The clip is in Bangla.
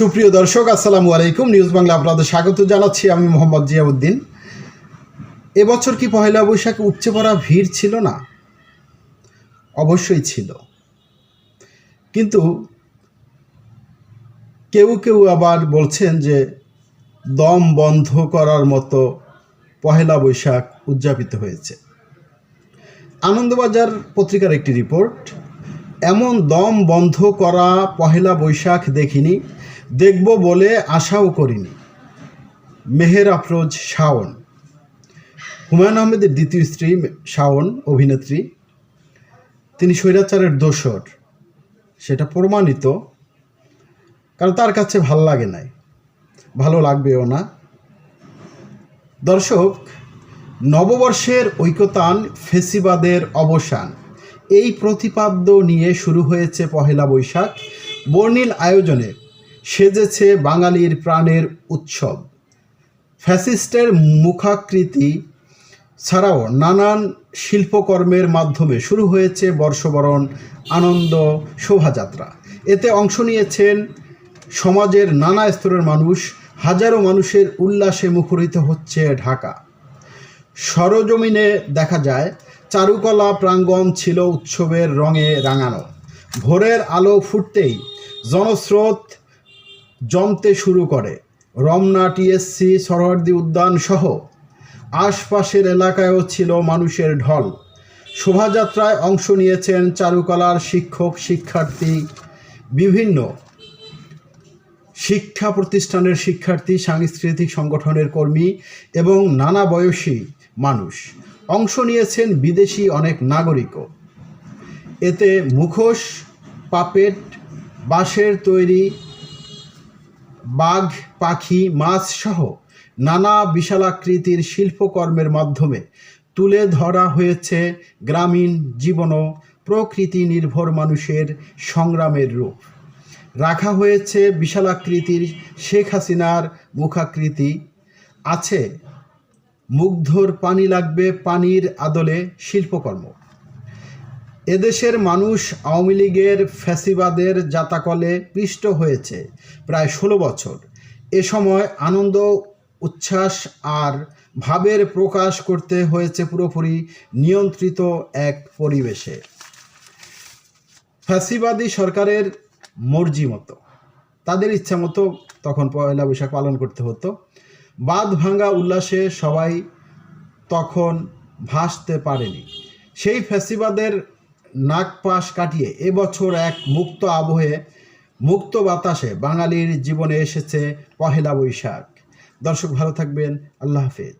সুপ্রিয় দর্শক, আসসালামু আলাইকুম। নিউজ বাংলা আপনাদের স্বাগত জানাচ্ছি। আমি মোহাম্মদ জিয়াউদ্দিন। এবছর কি পহেলা বৈশাখে উপচে পড়া ভিড় ছিল না? অবশ্যই ছিল। কিন্তু কেউ কেউ আবার বলছেন যে দম বন্ধ করার মতো পহেলা বৈশাখ উদযাপিত হয়েছে। আনন্দবাজার পত্রিকার একটি রিপোর্ট। এমন দম বন্ধ করা পহেলা বৈশাখ দেখিনি, দেখব বলে আশাও করিনি। মেহের আফরোজ শাওন। হুমায়ুন আহমেদের দ্বিতীয় স্ত্রী শাওন, অভিনেত্রী। তিনি স্বৈরাচারের দোসর, সেটা প্রমাণিত। কারণ তার কাছে ভালো লাগে নাই। ভালো লাগবেও না। দর্শক, নববর্ষের ঐকতান ফেসিবাদের অবসান। এই প্রতিপাদ্য নিয়ে শুরু হয়েছে পহেলা বৈশাখ, বর্ণিল আয়োজনে সেজেছে বাঙালির প্রাণের উৎসব। ফ্যাসিস্টের মুখাকৃতি ছাড়াও নানান শিল্পকর্মের মাধ্যমে শুরু হয়েছে বর্ষবরণ, আনন্দ, শোভাযাত্রা। এতে অংশ নিয়েছেন সমাজের নানা স্তরের মানুষ, হাজারো মানুষের উল্লাসে মুখরিত হচ্ছে ঢাকা। সরজমিনে দেখা যায় চারুকলা প্রাঙ্গণ ছিল উৎসবের রঙে রাঙানো। ভোরের আলো ফুটতেই জনস্রোত জমতে শুরু করে। রমনা টিএসসি সরহদ্দি উদ্যান সহ আশপাশের এলাকায়ও ছিল মানুষের ঢল। শোভাযাত্রায় অংশ নিয়েছেন চারুকলার শিক্ষক, শিক্ষার্থী, বিভিন্ন শিক্ষা প্রতিষ্ঠানের শিক্ষার্থী, সাংস্কৃতিক সংগঠনের কর্মী এবং নানা বয়সী মানুষ। অংশ নিয়েছেন বিদেশি অনেক নাগরিকও। এতে মুখোশ, পাপেট, বাঁশের তৈরি বাঘ, পাখি, মাছ সহ নানা বিশালাকৃতির শিল্পকর্মের মাধ্যমে তুলে ধরা হয়েছে গ্রামীণ জীবন প্রকৃতি নির্ভর মানুষের সংগ্রামের রূপ। রাখা হয়েছে বিশালাকৃতির শেখ হাসিনার মুখাকৃতি। আছে মুগ্ধর পানি লাগবে পানির আদলে শিল্পকর্ম। এদেশের মানুষ আওয়ামী লীগের ফ্যাসিবাদের জাতাকলে পৃষ্ঠ হয়েছে প্রায় ষোলো বছর। এ সময় আনন্দ, উচ্ছ্বাস আর ভাবের প্রকাশ করতে হয়েছে পুরোপুরি নিয়ন্ত্রিত এক পরিবেশে। ফ্যাসিবাদী সরকারের মর্জি মতো। তাদের ইচ্ছা মতো তখন পয়লা বৈশাখ পালন করতে হতো। বাঁধ ভাঙা উল্লাসে সবাই তখন ভাসতে পারেনি। সেই ফ্যাসিবাদের নাকপাশ কাটিয়ে এবছর এক মুক্ত আবহে, মুক্ত বাতাসে বাঙালির জীবনে এসেছে পহেলা বৈশাখ। দর্শক ভালো থাকবেন, আল্লাহ হাফেজ।